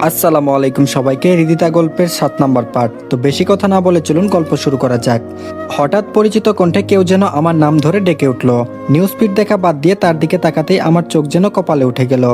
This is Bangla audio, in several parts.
আসসালামু আলাইকুম সবাইকে, হৃদিতা গল্পের সাত নাম্বার পার্ট তো বেশি কথা না বলে চলুন গল্প শুরু করা যাক। হঠাৎ পরিচিত কণ্ঠে কেউ যেন আমার নাম ধরে ডেকে উঠল। নিউজ ফিড দেখা বাদ দিয়ে তার দিকে তাকাতেই আমার চোখ যেন কপালে উঠে গেল।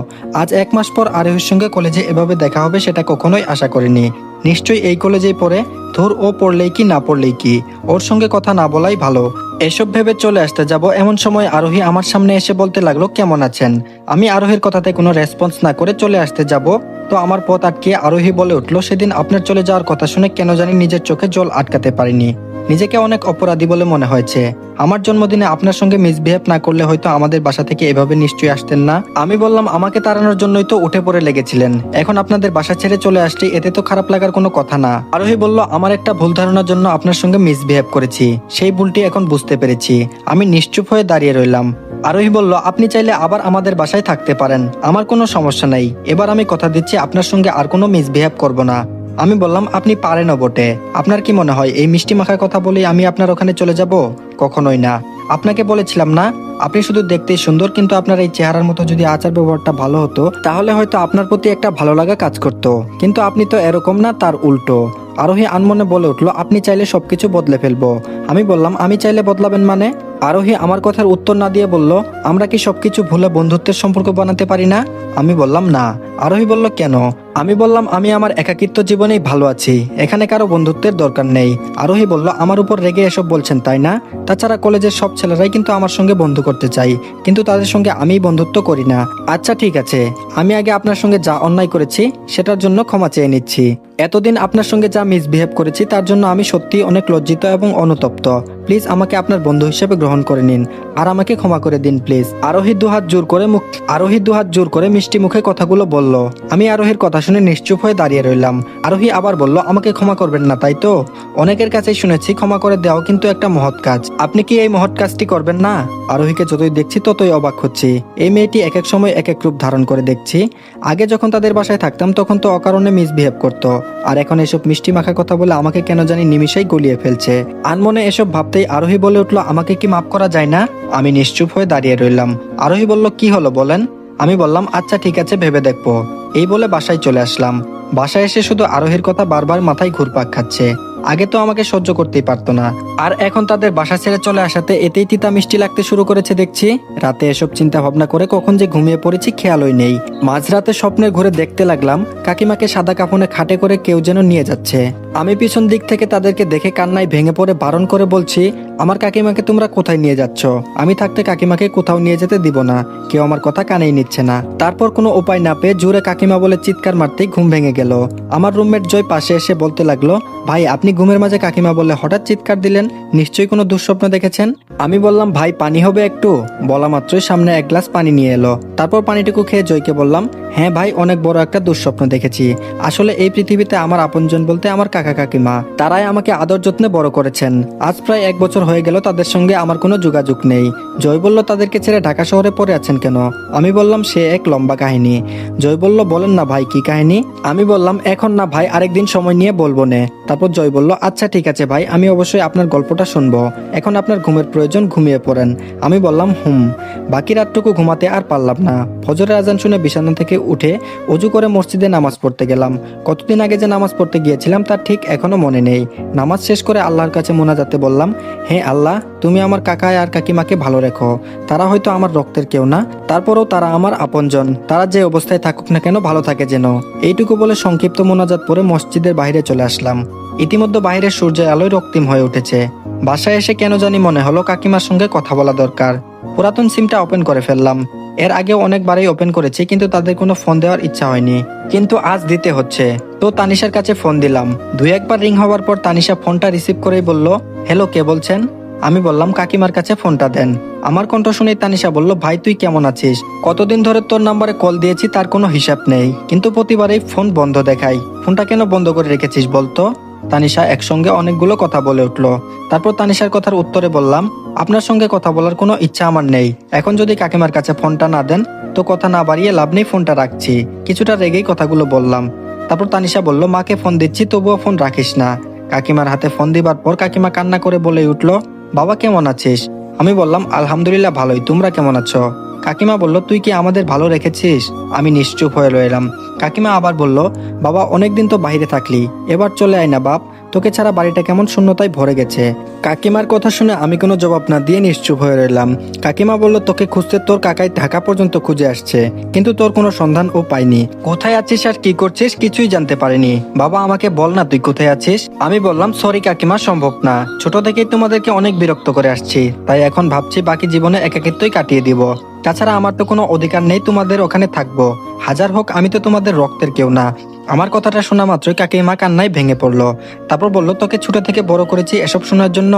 আজ এক মাস পর আরোহীর সঙ্গে কলেজে এভাবে দেখা হবে সেটা কখনোই আশা করিনি। নিশ্চয়ই এই কলেজেই পড়ে ধর ও পড়লেই কি, না পড়লেই কি? ওর সঙ্গে কথা না বলাই ভালো। এসব ভেবে চলে আসতে যাব এমন সময় আরোহী আমার সামনে এসে বলতে লাগল, কেমন আছেন? আমি আরোহীর কথাতে কোনো রেসপন্স না করে চলে আসতে যাব। তো আমার পথ আটকে আরোহী বলে উঠল, সেদিন আপনার চলে যাওয়ার কথা শুনে কেন জানি নিজের চোখে জল আটকাতে পারিনি। নিজেকে অনেক অপরাধী বলে মনে হয়েছে। আমার জন্মদিনে আপনার সঙ্গে মিসবিহেভ না করলে হয়তো আমাদের বাসা থেকে এভাবে নিশ্চয়ই আসতেন না। আমি বললাম, আমাকে তাড়ানোর জন্যই তো উঠে পড়ে লেগেছিলেন। এখন আপনাদের বাসা ছেড়ে চলে আসছি, এতে তো খারাপ লাগার কোনো কথা না। আরোহী বলল, আমার একটা ভুল ধারণার জন্য আপনার সঙ্গে মিসবিহেভ করেছি। সেই ভুলটি এখন বুঝতে পেরেছি। আমি নিশ্চুপ হয়ে দাঁড়িয়ে রইলাম। আরোহী বলল, আপনি চাইলে আবার আমাদের বাসায় থাকতে পারেন। আমার কোনো সমস্যা নাই। এবার আমি কথা দিচ্ছি, আপনার সঙ্গে আর কোনো মিসবিহেভ করব না। আমি বললাম, আপনি পারেনও বটে। আপনার কি মনে হয়, এই মিষ্টি মাখার কথা বলেই আমি আপনার ওখানে চলে যাব? কখনোই না। আপনাকে বলেছিলাম না, আপনি শুধু দেখতেই সুন্দর, কিন্তু আপনার এই চেহারার মতো যদি আচার ব্যবহারটা ভালো হতো, তাহলে হয়তো আপনার প্রতি একটা ভালো লাগা কাজ করতো। কিন্তু আপনি তো এরকম না, তার উল্টো। আরোহী আনমনে বলে উঠল, আপনি চাইলে সবকিছু বদলে ফেলব। আমি বললাম, আমি চাইলে বদলাবেন মানে? আরোহী আমার কথার উত্তর না দিয়ে বলল, আমরা কি সবকিছু ভুলে বন্ধুত্বের সম্পর্ক বানাতে পারি না? আমি বললাম, না। আরোহী বলল, কেন? আমি বললাম, আমি আমার একাকিত্ব জীবনেই ভালো আছি। এখানে কারও বন্ধুত্বের দরকার নেই। আরোহী বলল, আমার উপর রেগে এসব বলছেন, তাই না? তাছাড়া কলেজের সব ছেলেরাই কিন্তু আমার সঙ্গে বন্ধু করতে চাই, কিন্তু তাদের সঙ্গে আমি বন্ধুত্ব করি না। আচ্ছা ঠিক আছে। আমি আগে আপনার সঙ্গে যা অন্যায় করেছি, সেটার জন্য ক্ষমা চেয়ে নিচ্ছি। এতদিন আপনার সঙ্গে যা মিসবিহেভ করেছি, তার জন্য আমি সত্যি অনেক লজ্জিত এবং অনুতপ্ত। প্লিজ, আমাকে আপনার বন্ধু হিসেবে গ্রহণ করে নিন। আর আমাকে ক্ষমা করে দিন, প্লিজ। আরোহী দুহাত জোর করে মুখ আরোহী দুহাত জোর করে মিষ্টি মুখে কথাগুলো বলল আমি আরোহীর কথা শুনে নিশ্চুপ হয়ে দাঁড়িয়ে রইলাম। আরোহী আবার বলল, আমাকে ক্ষমা করবেন না, তাই তো? অনেকের কাছেই শুনেছি ক্ষমা করে দেওয়াও কিন্তু একটা মহৎ কাজ। আপনি কি এই মহৎ কাজটি করবেন না? আরোহীকে যতই দেখছি, ততই অবাক হচ্ছি। এই মেয়েটি এক এক সময় এক এক রূপ ধারণ করে দেখছি। আগে যখন তাদের বাসায় থাকতাম, তখন তো অকারণে মিসবিহেভ করতো। আর এখন এসব মিষ্টি মাখা কথা বলে আমাকে কেন জানি নিমিষেই গলিয়ে ফেলছে। আনমনে এসব ভাবতেই আরোহী বলে উঠল, আমাকে কি মাফ করা যায় না? আমি নিশ্চুপ হয়ে দাঁড়িয়ে রইলাম। আরোহী বলল, কি হলো বলেন? আমি বললাম আচ্ছা ঠিক আছে, ভেবে দেখব। এই বলে বাসায় চলে আসলাম। বাসায় এসে শুধু আরোহীর কথা বারবার মাথায় ঘুরপাক খাচ্ছে। আগে তো আমাকে সহ্য করতেই পারতো না। আর এখন তাদের বাসা ছেড়ে চলে আসাতে এতেই তিতা মিষ্টি লাগতে শুরু করেছে, দেখছি। রাতে এসব চিন্তা ভাবনা করে কখন যে ঘুমিয়ে পড়েছি খেয়ালই নেই। মাঝরাতে স্বপ্নের ঘুরে দেখতে লাগলাম, কাকিমাকে সাদা কাফনে খাটে করে কেউ যেন নিয়ে যাচ্ছে। আমি পিছন দিক থেকে তাদেরকে দেখে কান্নায় ভেঙে পড়ে বারণ করে বলছি, আমার কাকিমাকে তোমরা কোথায় নিয়ে যাচ্ছ? আমি থাকতে কাকিমাকে কোথাও নিয়ে যেতে দিব না। কেউ আমার কথা কানেই নিচ্ছে না। তারপর কোনো উপায় না পেয়ে জোরে কাকিমা বলে চিৎকার মারতেই ঘুম ভেঙে গেল। আমার রুমমেট জয় পাশে এসে বলতে লাগল, ভাই, আপনি ঘুমের মাঝে কাকিমা বলে হঠাৎ চিৎকার দিলেন, নিশ্চয়ই কোনো দুঃস্বপ্ন দেখেছেন? আমি বললাম, ভাই, পানি হবে একটু। বলা মাত্রই সামনে এক গ্লাস পানি নিয়ে এলো। তারপর পানিটুকু খেয়ে জয়কে বললাম হ্যাঁ ভাই, অনেক বড় একটা দুঃস্বপ্ন দেখেছি। আসলে এই পৃথিবীতে আমার আপনজন বলতে আমার কাকা কাকিমা। তারাই আমাকে আদর যত্নে বড় করেছেন। আজ প্রায় এক বছর হয়ে গেল তাদের সঙ্গে আমার কোনো যোগাযোগ নেই। জয় বলল, তাদেরকে ছেড়ে ঢাকা শহরে পড়ে আছেন কেন? আমি বললাম, সে এক লম্বা কাহিনী। জয় বলল, বলেন না ভাই, কি কাহিনী? আমি বললাম, এখন না ভাই, আরেকদিন সময় নিয়ে বলব নে। তারপর জয় বলল আচ্ছা ঠিক আছে ভাই, আমি অবশ্যই আপনার গল্পটা শুনব। এখন আপনার ঘুমের প্রয়োজন, ঘুমিয়ে পড়েন। আমি বললাম, হুম। বাকি রাতটুকু ঘুমাতে আর পারলাম না। ফজরের আজান শুনে বিছানা থেকে উঠে অজু করে মসজিদে নামাজ পড়তে গেলাম। কতদিন আগে যে নামাজ পড়তে গিয়েছিলাম, তার ঠিক এখনও মনে নেই। নামাজ শেষ করে আল্লাহর কাছে মোনাজাতে বললাম, হে আল্লাহ, তুমি আমার কাকায় আর কাকিমাকে ভালো রেখো। তারা হয়তো আমার রক্তের কেউ না। তারপরেও তারা আমার আপনজন। তারা যে অবস্থায় থাকুক না কেন, ভালো থাকে যেন। এইটুকু বলে সংক্ষিপ্ত মোনাজাত পরে মসজিদের বাইরে চলে আসলাম। ইতিমধ্যে বাইরের সূর্যের আলোয় রক্তিম হয়ে উঠেছে। বাসায় এসে কেন জানি মনে হলো কাকিমার সঙ্গে কথা বলা দরকার। পুরাতন সিমটা ওপেন করে ফেললাম। এর আগেও অনেকবারই ওপেন করেছি, কিন্তু তাদের কোনো ফোন দেওয়ার ইচ্ছা হয়নি। কিন্তু আজ দিতে হচ্ছে। তো তানিশার কাছে ফোন দিলাম। দুই একবার রিং হওয়ার পর তানিশা ফোনটা রিসিভ করেই বলল, হ্যালো, কে বলছেন? আমি বললাম, কাকিমার কাছে ফোনটা দেন। আমার কণ্ঠ শুনেই তানিশা বলল, ভাই, তুই কেমন আছিস? কতদিন ধরে তোর নাম্বারে কল দিয়েছি, তার কোনো হিসাব নেই। কিন্তু প্রতিবারেই ফোন বন্ধ দেখাই। ফোনটা কেন বন্ধ করে রেখেছিস বলতো? তানিশা একসঙ্গে অনেকগুলো কথা বলে উঠল। তারপর তানিশার কথার উত্তরে বললাম, আপনার সঙ্গে কথা বলার কোনো ইচ্ছা আমার নেই। এখন যদি কাকিমার কাছে ফোনটা না দেন, তো কথা না বাড়িয়ে লাভ নেই ফোনটা রাখছি। কিছুটা রেগেই কথাগুলো বললাম। তারপর তানিশা বলল, মাকে ফোন দিচ্ছি, তবুও ফোন রাখিস না। কাকিমার হাতে ফোন দিবার পর কাকিমা কান্না করে বলে উঠল, বাবা কেমন আছিস? আমি বললাম, আলহামদুলিল্লাহ ভালোই। তোমরা কেমন আছো? কাকিমা বলল, তুই কি আমাদের ভালো রেখেছিস? আমি নিশ্চুপ হয়ে রইলাম কাকিমা আবার বলল, বাবা, অনেকদিন তো বাইরে থাকলি, এবার চলে আয় না বাপ, তোকে ছাড়া বাড়িটা কেমন শূন্যতায় ভরে গেছে। কাকিমার কথা শুনে আমি কোনো জবাব না দিয়ে নিশ্চুপ হয়ে রইলাম। কাকিমা বলল, তোকে খুঁজতে তোর কাকাই ঢাকা পর্যন্ত খুঁজে আসছে, কিন্তু তোর কোনো সন্ধান ও পাইনি। কোথায় আছিস আর কি করছিস কিছুই জানতে পারিনি। বাবা, আমাকে বল না তুই কোথায় আছিস? আমি বললাম, সরি কাকিমা, সম্ভব না। ছোট থেকেই তোমাদেরকে অনেক বিরক্ত করে আসছি, তাই এখন ভাবছি বাকি জীবনে একাকিত্বই কাটিয়ে দিব। তাছাড়া আমার তো কোনো অধিকার নেই তোমাদের ওখানে থাকব। হাজার হোক, আমি তো তোমাদের রক্তের কেউ না। আমার কথাটা শোনা মাত্রই কাকিমা কান্নায় ভেঙে পড়ল। তারপর বলল, তোকে ছোট থেকে বড় করেছি এসব শোনার জন্য?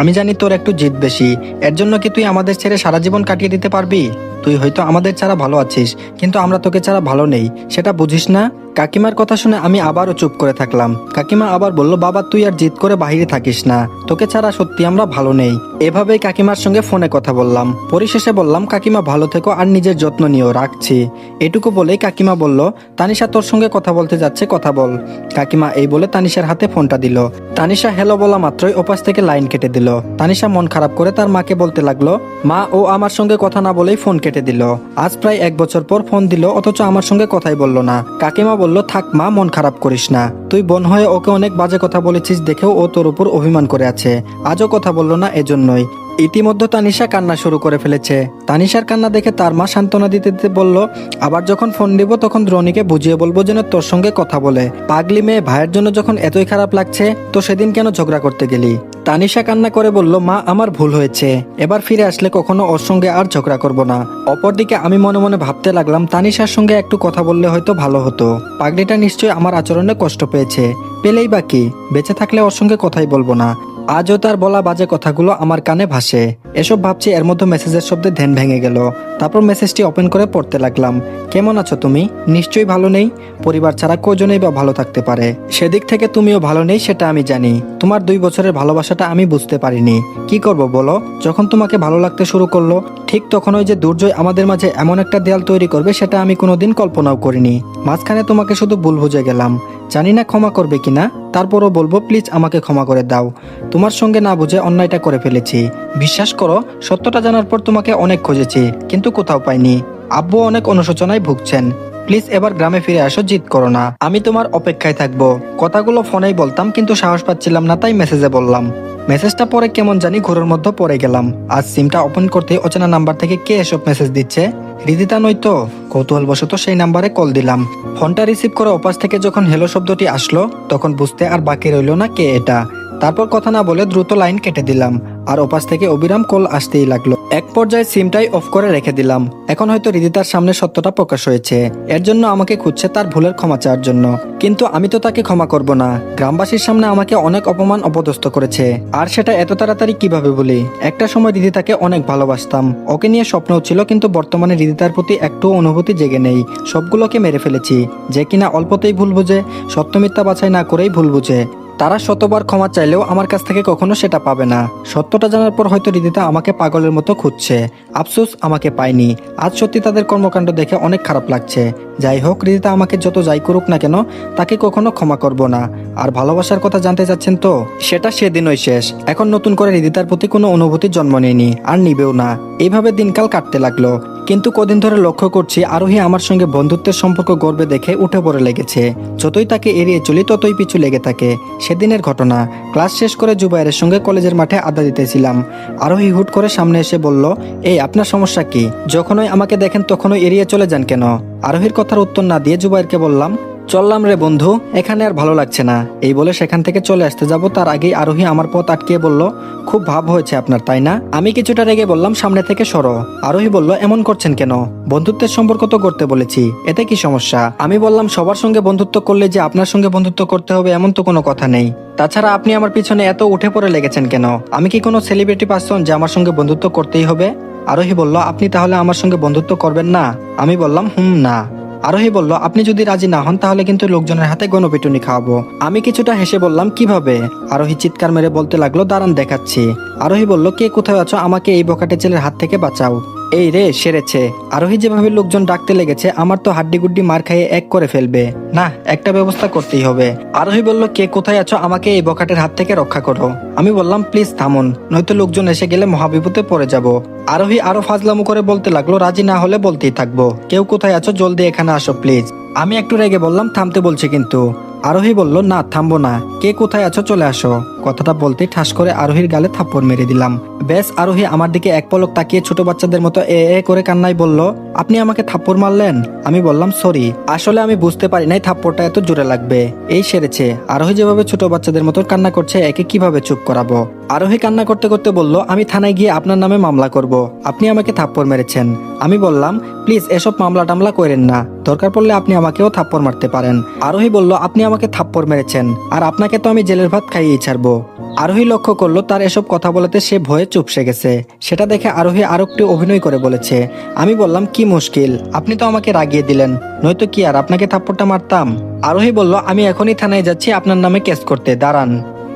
আমি জানি তোর একটু জিদ বেশি। এর জন্য কি তুই আমাদের ছেড়ে সারা জীবন কাটিয়ে দিতে পারবি? তুই হয়তো আমাদের ছাড়া ভালো আছিস, কিন্তু আমরা তোকে ছাড়া ভালো নেই। সেটা বুঝিস না? কাকিমার কথা শুনে আমি আবারও চুপ করে থাকলাম। কাকিমা আবার বলল, বাবা, তুই আর জিদ করে বাহিরে থাকিস না। তোকে ছাড়া সত্যি আমরা ভালো নেই। এভাবেই কাকিমার সঙ্গে ফোনে কথা বললাম। পরিশেষে বললাম, কাকিমা, ভালো থেকো আর নিজের যত্ন নিও, রাখছি। এটুকু বলেই কাকিমা বলল, তানিশা তোর সঙ্গে কথা বলতে যাচ্ছে, কথা বল। কাকিমা এই বলে তানিশার হাতে ফোনটা দিল। তানিশা হ্যালো বলা মাত্রই ওপাশ থেকে লাইন কেটে দিল। তানিশা মন খারাপ করে তার মাকে বলতে লাগল, মা, ও আমার সঙ্গে কথা না বলেই ফোন কেটে দিল। আজ প্রায় এক বছর পর ফোন দিল, অথচ আমার সঙ্গে কথাই বলল না। কাকিমা বলল, থাক মা, মন খারাপ করিস না। তুই বোন হয়ে ওকে অনেক বাজে কথা বলেছিস দেখেও ও তোর উপর অভিমান করে আছে। আজও কথা বলল না এজন্যই। ইতিমধ্যে তানিশা কান্না শুরু করে ফেলেছে। তানিশার কান্না দেখে তার মা সান্ত্বনা দিতে দিতে বলল, আবার যখন ফোন দিব, তখন দ্রোণীকে বুঝিয়ে বলব যেন তোর সঙ্গে কথা বলে। পাগলি মেয়ে, ভাইয়ের জন্য যখন এতই খারাপ লাগছে, তো সেদিন কেন ঝগড়া করতে গেলি? তানিশা কান্না করে বলল, মা, আমার ভুল হয়েছে। এবার ফিরে আসলে কখনো ওর সঙ্গে আর ঝগড়া করব না। অপরদিকে আমি মনে মনে ভাবতে লাগলাম, তানিশার সঙ্গে একটু কথা বললে হয়তো ভালো হতো। পাগড়িটা নিশ্চয়ই আমার আচরণে কষ্ট পেয়েছে। পেলেই বাকি বেঁচে থাকলে ওর সঙ্গে কথাই বলব না। আজও তার বলা বাজে কথাগুলো আমার কানে ভাসে। এসব ভাবছি এর মধ্যে মেসেজের শব্দে ধ্যান ভেঙে গেল। তারপর মেসেজটি ওপেন করে পড়তে লাগলাম। কেমন আছো তুমি? নিশ্চয়ই ভালো নেই। পরিবার ছাড়া কজনেই বা ভালো থাকতে পারে। সেদিক থেকে তুমিও ভালো নেই সেটা আমি জানি। তোমার দুই বছরের ভালোবাসাটা আমি বুঝতে পারিনি। কি করব বলো? যখন তোমাকে ভালো লাগতে শুরু করল, ঠিক তখন ওই যে দুর্জয় আমাদের মাঝে এমন একটা দেয়াল তৈরি করবে সেটা আমি কোনোদিন কল্পনাও করিনি। মাঝখানে তোমাকে শুধু ভুল বুঝে গেলাম। জানি না ক্ষমা করবে কিনা তারপরও বলব, প্লিজ আমাকে ক্ষমা করে দাও। তোমার সঙ্গে না বুঝে অন্যায়টা করে ফেলেছি। বিশ্বাস করো, সত্যটা জানার পর তোমাকে অনেক খুঁজেছি, কিন্তু কোথাও পাইনি। আব্বু অনেক অনুশোচনায় ভুগছেন। প্লিজ এবার গ্রামে ফিরে আসো জিত করো না। আমি তোমার অপেক্ষায় থাকব। কথাগুলো ফোনেই বলতাম, কিন্তু সাহস পাচ্ছিলাম না, তাই মেসেজে বললাম। মেসেজটা পরে কেমন জানি ঘোরের মধ্যে পড়ে গেলাম। আর সিমটা ওপেন করতে অচেনা নাম্বার থেকে কে এসব মেসেজ দিচ্ছে? রিদিতা নয়তো তো। কৌতূহল বসত সেই নাম্বারে কল দিলাম। ফোনটা রিসিভ করে ওপাশ থেকে যখন হেলো শব্দটি আসলো, তখন বুঝতে আর বাকি রইল না কে এটা। তারপর কথা না বলে দ্রুত লাইন কেটে দিলাম। আর ওপাশ থেকে অবিরাম কল আসতেই লাগল। এক পর্যায়ে সিমটাই অফ করে রেখে দিলাম। এখন হয়তো হৃদিতার সামনে সত্যটা প্রকাশ হয়েছে। এর জন্য আমাকে খুঁজছে তার ভুলের ক্ষমা চাওয়ার জন্য। কিন্তু আমি তো তাকে ক্ষমা করব না। গ্রামবাসীর সামনে আমাকে অনেক অপমান অপদস্থ করেছে। আর সেটা এত তাড়াতাড়ি কীভাবে বলি? একটা সময় হৃদিতাকে অনেক ভালোবাসতাম। ওকে নিয়ে স্বপ্নও ছিল, কিন্তু বর্তমানে হৃদিতার প্রতি একটু অনুভূতি জেগে নেই। সবগুলোকে মেরে ফেলেছি। যে কিনা অল্পতেই ভুল বুঝে সত্য মিথ্যা বাছাই না করেই ভুল বুঝে। তারা শতবার ক্ষমা চাইলেও আমার কাছ থেকে কখনো সেটা পাবে না। সত্যটা জানার পর হয়তো হৃদিতা আমাকে পাগলের মতো খুঁজছে। আফসোস আমাকে পায়নি। আজ সত্যি তাদের কর্মকাণ্ড দেখে অনেক খারাপ লাগছে। যাই হোক, হৃদিতা আমাকে যত যাই করুক না কেন, তাকে কখনো ক্ষমা করব না। আর ভালোবাসার কথা জানতে চাচ্ছেন তো? সেটা সেদিনই শেষ। এখন নতুন করে হৃদিতার প্রতি কোনো অনুভূতি জন্ম নেয়নি। আর নিবেও না। এইভাবে দিনকাল কাটতে লাগল। কিন্তু কদিন ধরে লক্ষ্য করছি আরোহী আমার সঙ্গে বন্ধুত্বের সম্পর্ক গর্বে দেখে উঠে পড়ে লেগেছে। যতই তাকে এড়িয়ে চলি, ততই পিছু লেগে থাকে। সেদিনের ঘটনা। ক্লাস শেষ করে জুবাইরের সঙ্গে কলেজের মাঠে আড্ডা দিতেছিলাম। আরোহী হুট করে সামনে এসে বলল, এই, আপনার সমস্যা কি? যখনই আমাকে দেখেন, তখনই এড়িয়ে চলে যান কেন? আরোহীর কথার উত্তর না দিয়ে জুবাইরকে বললাম চললাম রে বন্ধু, এখানে আর ভালো লাগছে না। এই বলে সেখান থেকে চলে আসতে যাব, তার আগেই আরোহী আমার পথ আটকিয়ে বলল, খুব ভাব হয়েছে আপনার, তাই না? আমি কিছুটা রেগে বললাম, সামনে থেকে সরো। আরোহী বলল, এমন করছেন কেন? বন্ধুত্বের সম্পর্ক তো করতে বলেছি, এতে কি সমস্যা? আমি বললাম, সবার সঙ্গে বন্ধুত্ব করলে যে আপনার সঙ্গে বন্ধুত্ব করতে হবে, এমন তো কোনো কথা নেই। তাছাড়া আপনি আমার পিছনে এত উঠে পড়ে লেগেছেন কেন? আমি কি কোনো সেলিব্রিটি পার্সন যে আমার সঙ্গে বন্ধুত্ব করতেই হবে? আরোহী বলল, আপনি তাহলে আমার সঙ্গে বন্ধুত্ব করবেন না? আমি বললাম, হুম, না। আরোহী বলল, আপনি যদি রাজি না হন, তাহলে কিন্তু লোকজনের হাতে গণপিটুনি খাওয়াবো। আমি কিছুটা হেসে বললাম কীভাবে আরোহী চিৎকার মেরে বলতে লাগল, দাঁড়ান দেখাচ্ছি। আরোহী বলল, কে কোথায় আছো? আমাকে এই বকাটে ছেলের হাত থেকে বাঁচাও। এই রে, সেরেছে। আরোহী যেভাবে লোকজন ডাকতে লেগেছে, আমার তো হাড্ডি গুড্ডি মার খাইয়ে এক করে ফেলবে। না, একটা ব্যবস্থা করতেই হবে। আরোহী বলল, কে কোথায় আছো? আমাকে এই বকাটের হাত থেকে রক্ষা করো। আমি বললাম, প্লিজ থামুন, নয়তো লোকজন এসে গেলে মহাবিপদে পড়ে যাব। আরোহী আরও ফাজলামো করে বলতে লাগল, রাজি না হলে বলতেই থাকব। কেউ কোথায় আছো? জলদি এখানে আসো, প্লিজ। আমি একটু রেগে বললাম, থামতে বলছি কিন্তু। আরোহী বলল, না, থামবো না। কে কোথায় আছো? চলে আসো। কথাটা বলতেই ঠাস করে আরোহীর গালে থাপ্পড় মেরে দিলাম। বেশ, আরোহী আমার দিকে এক পলক তাকিয়ে ছোট বাচ্চাদের মতো এ এ করে কান্নাই বলল, আপনি আমাকে থাপ্পড় মারলেন? আমি বললাম, সরি, আসলে আমি বুঝতে পারি নাই থাপ্পড়টা এত জোরে লাগবে। এই সেরেছে। আরোহী যেভাবে ছোট বাচ্চাদের মতো কান্না করছে, একে কীভাবে চুপ করাবো? আরোহী কান্না করতে করতে বলল, আমি থানায় গিয়ে আপনার নামে মামলা করব। আপনি আমাকে থাপ্পড় মেরেছেন। আমি বললাম, প্লিজ, এসব মামলা টামলা করেন না। দরকার পড়লে আপনি আমাকেও থাপ্পড় মারতে পারেন। আরোহী বলল, আপনি আমাকে থাপ্পড় মেরেছেন, আর আপনাকে তো আমি জেলের ভাত খাইয়েই ছাড়বো। আরোহী লক্ষ্য করল তার এসব কথা বলাতে সে ভয়ে চুপসে গেছে। সেটা দেখে আরোহী আরও একটু অভিনয় করে বলেছে, আমি বললাম, কি মুশকিল, আপনি তো আমাকে রাগিয়ে দিলেন, নয়তো কি আর আপনাকে থাপ্পড়টা মারতাম? আরোহী বলল, আমি এখনই থানায় যাচ্ছি, আপনার নামে কেস করতে, দাঁড়ান।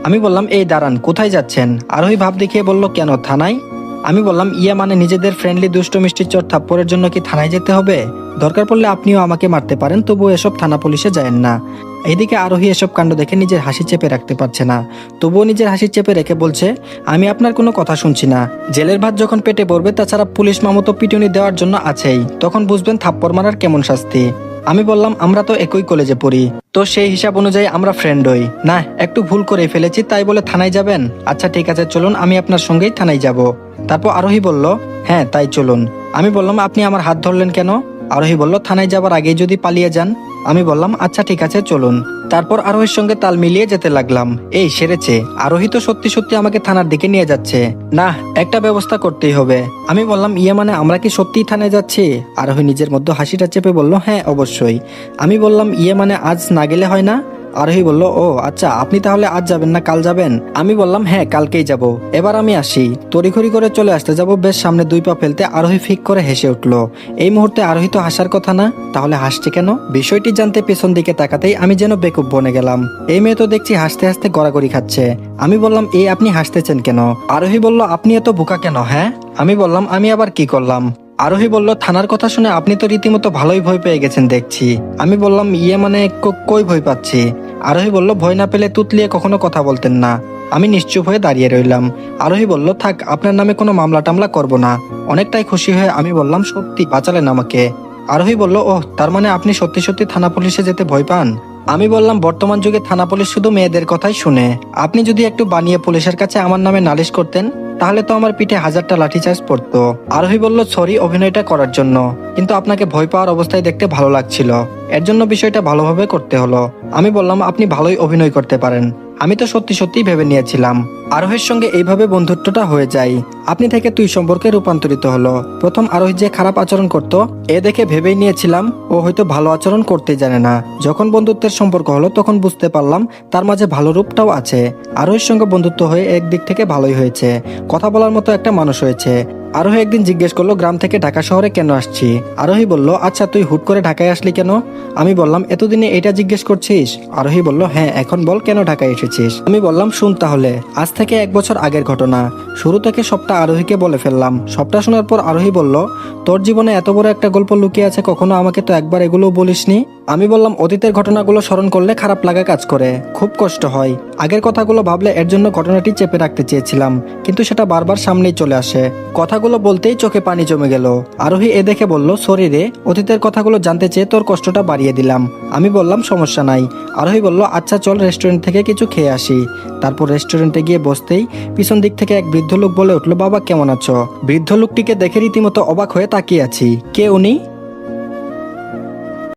আমি বললাম, এই দাঁড়ান, কোথায় যাচ্ছেন? আরোহী ভাব দেখিয়ে বলল, কেন, থানায়? আমি বললাম, ইয়া মানে নিজেদের ফ্রেন্ডলি দুষ্ট মিষ্টির চর থাপ্পড়ের জন্য কি থানায় যেতে হবে? দরকার পড়লে আপনিও আমাকে মারতে পারেন, তবুও এসব থানা পুলিশে যায়েন না। এইদিকে আরোহী এসব কাণ্ড দেখে নিজের হাসি চেপে রাখতে পারছে না। তবুও নিজের হাসি চেপে রেখে বলছে, আমি আপনার কোনো কথা শুনছি না। জেলের ভাত যখন পেটে পড়বে তাছাড়া পুলিশ মামতো পিটুনি দেওয়ার জন্য আছেই। তখন বুঝবেন থাপ্পড় মারার কেমন শাস্তি। আমি বললাম, আমরা তো একই কলেজে পড়ি। তো সেই হিসাব অনুযায়ী আমরা ফ্রেন্ড হই। না, একটু ভুল করে ফেলেছি, তাই বলে থানায় যাবেন? আচ্ছা ঠিক আছে, চলুন, আমি আপনার সঙ্গেই থানায় যাব। তারপর আরোহী বলল হ্যাঁ তাই চলুন। আমি বললাম, আপনি আমার হাত ধরলেন কেন? আরোহী বলল, থানায় যাবার আগেই যদি পালিয়ে যান। আমি বললাম আচ্ছা ঠিক আছে, চলুন। তারপর আরোহীর সঙ্গে তাল মিলিয়ে যেতে লাগলাম। এই সেরেছে। আরোহী তো সত্যি সত্যি আমাকে থানার দিকে নিয়ে যাচ্ছে। না, একটা ব্যবস্থা করতেই হবে। আমি বললাম ইয়ে মানে আমরা কি সত্যিই থানায় যাচ্ছি? আরোহী নিজের মধ্যে হাসিটা চেপে বলল হ্যাঁ অবশ্যই। আমি বললাম ইয়ে মানে আজ না গেলে হয় না? আরোহী বলল, ও আচ্ছা আপনি তাহলে আজ যাবেন না, কাল যাবেন? আমি বললাম হ্যাঁ কালকেই যাব। এবার আমি আসি। তড়িঘড়ি করে চলে আসতে যাব, বেশ সামনে দুই পা ফেলতে আরোহী ফিক করে হেসে উঠল, এই মুহূর্তে আরোহী তো হাসার কথা না? তাহলে হাসছে কেন? বিষয়টি জানতে পেছন দিকে তাকাতেই আমি যেন বেকুব বনে গেলাম। এই মেয়ে তো দেখছি হাসতে হাসতে গড়াগড়ি খাচ্ছে। আমি বললাম, এই আপনি হাসতেছেন কেন? আরোহী বলল, আপনি এত বোকা কেন হ্যাঁ? আমি বললাম, আমি আবার কি করলাম? আরোহী বলল, থানার কথা শুনে আপনি তো রীতিমতো ভালোই ভয় পেয়ে গেছেন দেখছি। আমি বললাম ইয়ে মানে কই ভয় পাচ্ছি? আরোহী বলল, ভয় না পেলে তুতলিয়ে কখনো কথা বলতেন না। আমি নিশ্চুপ হয়ে দাঁড়িয়ে রইলাম। আরোহী বলল, থাক, আপনার নামে কোনো মামলা টামলা করব না। অনেকটাই খুশি হয়ে আমি বললাম, সত্যি বাঁচালেন আমাকে। আরোহী বলল, ওহ, তার মানে আপনি সত্যি সত্যি থানা পুলিশে যেতে ভয় পান? আমি বললাম, বর্তমান যুগে থানা পুলিশ শুধু মেয়েদের কথাই শুনে। আপনি যদি একটু বানিয়ে পুলিশের কাছে আমার নামে নালিশ করতেন, তাহলে তো আমার পিঠে হাজারটা লাঠি লাঠিচার্জ পড়তো। আরোহী বলল, সরি, অভিনয়টা করার জন্য। কিন্তু আপনাকে ভয় পাওয়ার অবস্থায় দেখতে ভালো লাগছিল। এর জন্য বিষয়টা ভালোভাবে করতে হলো। আমি বললাম, আপনি ভালোই অভিনয় করতে পারেন। আমি তো সত্যি সত্যি ভেবে নিয়েছিলাম, আরোহীর সঙ্গে এইভাবে বন্ধুত্বটা হয়ে যায়। আপনি থেকে তুই সম্পর্কে রূপান্তরিত হলো। প্রথম আরোহী যে খারাপ আচরণ করত, এ দেখে ভেবেই নিয়েছিলাম, ও হয়তো ভালো আচরণ করতে জানে না। যখন বন্ধুত্বের সম্পর্ক হলো, তখন বুঝতে পারলাম, তার মাঝে ভালো রূপটাও আছে। আরোহীর সঙ্গে বন্ধুত্ব হয়ে একদিক থেকে ভালোই হয়েছে। কথা বলার মতো একটা মানুষ হয়েছে। আরোহী একদিন জিজ্ঞেস করল, গ্রাম থেকে ঢাকা শহরে কেন আসছি? আরোহী বলল আচ্ছা তুই হুট করে ঢাকায় আসলি কেন? আমি বললাম, এতদিনে এটা জিজ্ঞেস করছিস? আরোহী বলল হ্যাঁ এখন বল কেন ঢাকায় এসেছিস? আমি বললাম, শুন তাহলে, আজ থেকে এক বছর আগের ঘটনা। শুরু থেকে সবটা আরোহীকে বলে ফেললাম। সবটা শোনার পর আরোহী বলল, তোর জীবনে এত বড় একটা গল্প লুকিয়ে আছে, কখনো আমাকে তো একবার এগুলো বলিসনি? আমি বললাম, অতীতের ঘটনাগুলো স্মরণ করলে খারাপ লাগা কাজ করে, খুব কষ্ট হয়। আগের কথাগুলো ভাবলে এর জন্য ঘটনাটি চেপে রাখতে চেয়েছিলাম, কিন্তু সেটা বারবার সামনেই চলে আসে। কথাগুলো বলতেই চোখে পানি জমে গেল। আরোহী এ দেখে বলল শরীরে অতীতের কথাগুলো জানতে চেয়ে তোর কষ্টটা বাড়িয়ে দিলাম। আমি বললাম, সমস্যা নাই। আরোহী বলল আচ্ছা চল রেস্টুরেন্ট থেকে কিছু খেয়ে আসি। তারপর রেস্টুরেন্টে গিয়ে বসতেই পিছন দিক থেকে এক বৃদ্ধ লোক বলে উঠল, বাবা, কেমন আছো? বৃদ্ধ লোকটিকে দেখে রীতিমতো অবাক হয়ে তাকিয়ে আছি। কে উনি?